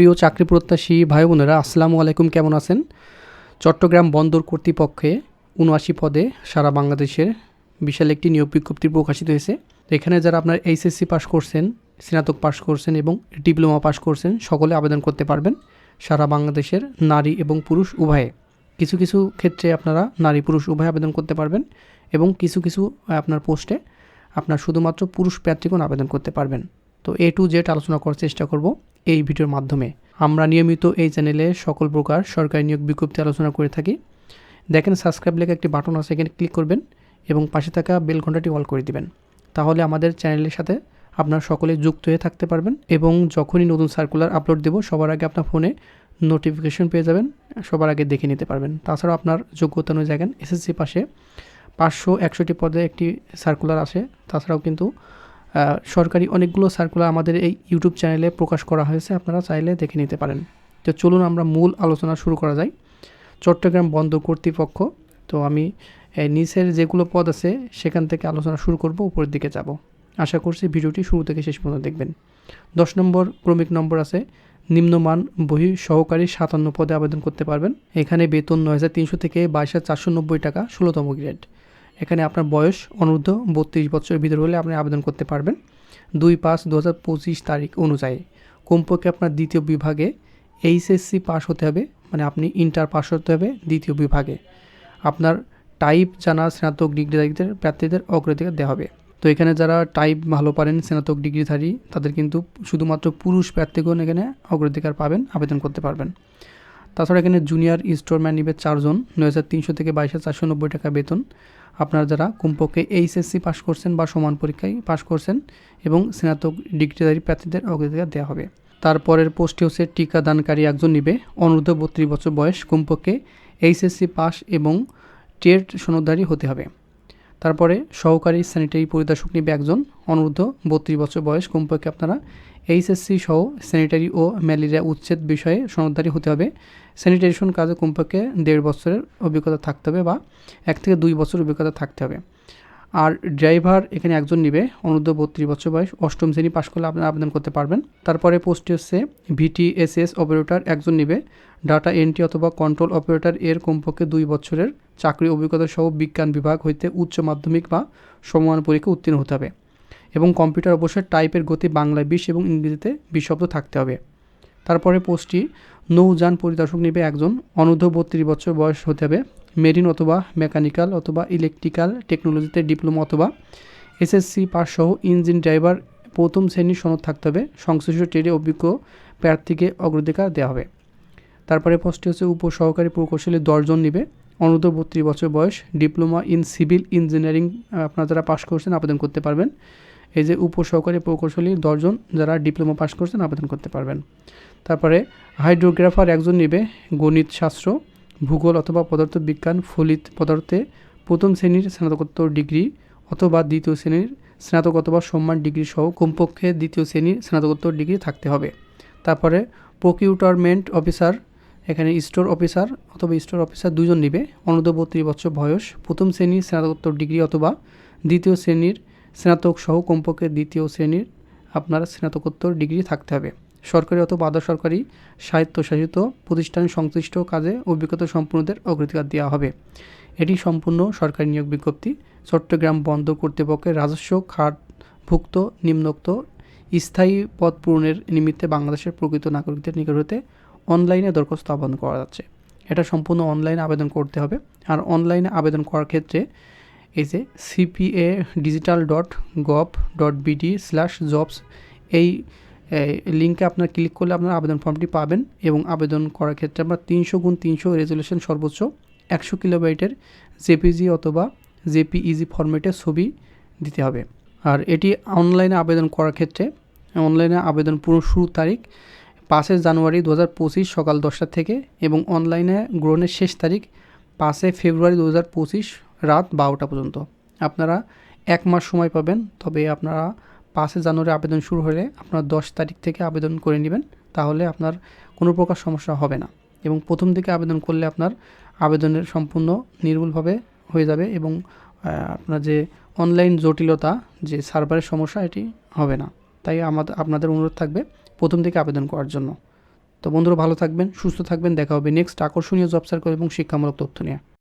প্রিয় চাকরি প্রত্যাশী ভাই বোনেরা, আসসালামু আলাইকুম, কেমন আছেন? চট্টগ্রাম বন্দর কর্তৃপক্ষে উনআশি পদে সারা বাংলাদেশের বিশাল একটি নিয়োগ বিজ্ঞপ্তি প্রকাশিত হয়েছে। এখানে যারা আপনার এইচএসসি পাস করছেন, স্নাতক পাস করছেন এবং ডিপ্লোমা পাস করছেন, সকলে আবেদন করতে পারবেন সারা বাংলাদেশের নারী এবং পুরুষ উভয়ে। কিছু কিছু ক্ষেত্রে আপনারা নারী পুরুষ উভয় আবেদন করতে পারবেন এবং কিছু কিছু, আপনার পোস্টে আপনার শুধুমাত্র পুরুষ প্রার্থীগণ আবেদন করতে পারবেন। তো এ টু জেড আলোচনা করার চেষ্টা করব এই ভিডিওর মাধ্যমে। আমরা নিয়মিত এই চ্যানেলে সকল প্রকার সরকারি নিয়োগ বিজ্ঞপ্তি আলোচনা করে থাকি। দেখেন সাবস্ক্রাইব লেখা একটি বাটন আছে, এখানে ক্লিক করবেন এবং পাশে থাকা বেল ঘন্টাটি অল করে দিবেন। তাহলে আমাদের চ্যানেলের সাথে আপনার সকলে যুক্ত হয়ে থাকতে পারবেন এবং যখনই নতুন সার্কুলার আপলোড দেব, সবার আগে আপনার ফোনে নোটিফিকেশন পেয়ে যাবেন, সবার আগে দেখে নিতে পারবেন। তাছাড়াও আপনার যোগ্যতা অনুযায়ী এসএসসি পাশে পাঁচশো একষট্টি পদে একটি সার্কুলার আসে তাছাড়াও কিন্তু সরকারি অনেকগুলো সার্কুলার আমাদের এই ইউটিউব চ্যানেলে প্রকাশ করা হয়েছে, আপনারা চাইলে দেখে নিতে পারেন। তো চলুন আমরা মূল আলোচনা শুরু করা যায় চট্টগ্রাম বন্দর কর্তৃপক্ষ, তো আমি নিচের যেগুলো পদ আছে, সেখান থেকে আলোচনা শুরু করব, উপরের দিকে যাব। আশা করছি ভিডিওটি শুরু থেকে শেষ পর্যন্ত দেখবেন। দশ নম্বর ক্রমিক নম্বর আছে, নিম্নমান বহি সহকারী সাতান্ন পদে আবেদন করতে পারবেন। এখানে বেতন নয় হাজার তিনশো থেকে বাইশ হাজার চারশো নব্বই টাকা, ষোলোতম গ্রেড। এখানে আপনার বয়স অনূর্ধ্ব বত্রিশ বছরের ভিতরে হলে আপনি আবেদন করতে পারবেন। দুই পাঁচ দু হাজার পঁচিশ তারিখ অনুযায়ী। কমপক্ষে আপনার দ্বিতীয় বিভাগে এইচএসসি পাস হতে হবে মানে আপনি ইন্টার পাস হতে হবে দ্বিতীয় বিভাগে। আপনার টাইপ জানা স্নাতক ডিগ্রিধারীদের, প্রার্থীদের অগ্রাধিকার দেওয়া হবে। তো এখানে যারা টাইপ ভালো পারেন, স্নাতক ডিগ্রিধারী, তাদের কিন্তু শুধুমাত্র পুরুষ প্রার্থীগণ এখানে অগ্রাধিকার পাবেন, আবেদন করতে পারবেন। তাছাড়া এখানে জুনিয়র স্টোরম্যান নিবে চারজন, নয় হাজার তিনশো থেকে বাইশ হাজার চারশো নব্বই টাকা বেতন। আপনার যারা কমপক্ষে এইচএসসি পাস করছেন বা সমান পরীক্ষায় পাস করছেন এবং স্নাতক ডিগ্রিধারী প্রার্থীদের অগ্রাধিকার দেওয়া হবে। তারপরের পোস্টটি হচ্ছে টিকাদানকারী একজন নিবে, অনূর্ধ্ব বত্রিশ বছর বয়স, কমপক্ষে এইচএসসি পাস এবং টেট সনদধারী হতে হবে। তারপরে সহকারী স্যানিটারি পরিদর্শক নিবে একজন অনুরুদ্ধ বত্রিশ বছর বয়স। কমপক্ষে আপনারা এইচএসসি সহ স্যানিটারি ও ম্যালেরিয়া উচ্ছেদ বিষয়ে সনদধারী হতে হবে। স্যানিটেশন কাজে কমপক্ষে দেড় বছরের অভিজ্ঞতা থাকতে হবে বা এক থেকে দুই বছর অভিজ্ঞতা থাকতে হবে। আর ড্রাইভার এখানে একজন নিবে, অনূর্ধ্ব বত্রিশ বছর বয়স, অষ্টম শ্রেণি পাশ করলে আপনারা আবেদন করতে পারবেন। তারপরে পোস্টটি হচ্ছে ভিটিএসএস অপারেটর একজন নিবে। ডাটা এন্ট্রি অথবা কন্ট্রোল অপারেটর এর কমপক্ষে দুই বছরের চাকরি অভিজ্ঞতা সহ বিজ্ঞান বিভাগ হইতে উচ্চ মাধ্যমিক বা সমমান পরীক্ষা উত্তীর্ণ হতে হবে। এবং কম্পিউটার অবশ্যই টাইপের গতি বাংলায় বিশ এবং ইংরেজিতে বিশ শব্দ থাকতে হবে। তারপরে পোস্টটি নৌযান পরিদর্শক নিবে একজন, অনূর্ধ্ব বত্রিশ বছর বয়স হতে হবে। মেরিন অথবা মেকানিক্যাল অথবা ইলেকট্রিক্যাল টেকনোলজিতে ডিপ্লোমা অথবা এসএসসি পাস সহ ইঞ্জিন ড্রাইভার প্রথম শ্রেণির সনদ থাকতে হবে। সংশ্লিষ্ট ট্রেডে অভিজ্ঞ প্রার্থীকে অগ্রাধিকার দেওয়া হবে। তারপরে পোস্টটি হচ্ছে উপসহকারী প্রকৌশলী দশজন নিবে। অনূর্ধ্ব বত্রিশ বছর বয়স, ডিপ্লোমা ইন সিভিল ইঞ্জিনিয়ারিং, আপনারা যারা পাশ করছেন আবেদন করতে পারবেন। এই যে উপসহকারী প্রকৌশলী দশজন যারা ডিপ্লোমা পাশ করছেন আবেদন করতে পারবেন। তারপরে হাইড্রোগ্রাফার একজন নেবে, গণিত শাস্ত্র। ভূগোল অথবা পদার্থবিজ্ঞান ফলিত পদার্থে প্রথম শ্রেণির স্নাতকোত্তর ডিগ্রি অথবা দ্বিতীয় শ্রেণির স্নাতক অথবা সম্মান ডিগ্রি সহ কমপক্ষে দ্বিতীয় শ্রেণির স্নাতকোত্তর ডিগ্রি থাকতে হবে। তারপরে প্রকিউটারমেন্ট অফিসার, এখানে স্টোর অফিসার অথবা স্টোর অফিসার দুজন নিবে। অনূর্ধ্ব বত্রিশ বছর বয়স, প্রথম শ্রেণির স্নাতকোত্তর ডিগ্রি অথবা দ্বিতীয় শ্রেণির স্নাতক সহ কমপক্ষে দ্বিতীয় শ্রেণির আপনার স্নাতকোত্তর ডিগ্রি থাকতে হবে। সরকারি অথবা আধা সরকারি স্বায়ত্তশাসিত প্রতিষ্ঠান সংশ্লিষ্ট কাজে অভিজ্ঞতা সম্পূর্ণদের অগ্রাধিকার দেওয়া হবে। এটি সম্পূর্ণ সরকারি নিয়োগ বিজ্ঞপ্তি। চট্টগ্রাম বন্দর কর্তৃপক্ষের রাজস্ব খাতভুক্ত নিম্নোক্ত স্থায়ী পদ পূরণের নিমিত্তে বাংলাদেশের প্রকৃত নাগরিকদের নিকট হতে অনলাইনে দরখাস্ত আবেদন করা যাচ্ছে। এটা সম্পূর্ণ অনলাইনে আবেদন করতে হবে। আর অনলাইনে আবেদন করার ক্ষেত্রে এই যে CPA digital dot gov dot BD slash jobs এই লিঙ্কে আপনার ক্লিক করলে আপনার আবেদন ফর্মটি পাবেন এবং আবেদন করার ক্ষেত্রে আপনার তিনশো গুণ তিনশো রেজলিউশন সর্বোচ্চ একশো কিলোবাইটের জেপিজি অথবা জেপিইজি ফরম্যাটে ছবি দিতে হবে। আর এটি অনলাইনে আবেদন করার ক্ষেত্রে অনলাইনে আবেদন পুরো শুরু তারিখ পাঁচই জানুয়ারি দু হাজার পঁচিশ সকাল দশটা থেকে এবং অনলাইনে গ্রহণের শেষ তারিখ পাঁচই ফেব্রুয়ারি দু হাজার পঁচিশ রাত বারোটা পর্যন্ত। আপনারা এক মাস সময় পাবেন, তবে আপনারা পাঁচই জানুয়ারি আবেদন শুরু হলে আপনার দশ তারিখ থেকে আবেদন করে নেবেন, তাহলে আপনার কোনো প্রকার সমস্যা হবে না। এবং প্রথম দিকে আবেদন করলে আপনার আবেদনের সম্পূর্ণ নির্ভুলভাবে হয়ে যাবে এবং আপনার যে অনলাইন জটিলতা, যে সার্ভারের সমস্যা, এটি হবে না। তাই আমাদের আপনাদের অনুরোধ থাকবে প্রথম দিকে আবেদন করার জন্য। তো বন্ধুরা, ভালো থাকবেন, সুস্থ থাকবেন, দেখা হবে নেক্সট আকর্ষণীয় জব সার্কেল এবং শিক্ষামূলক তথ্য নিয়ে।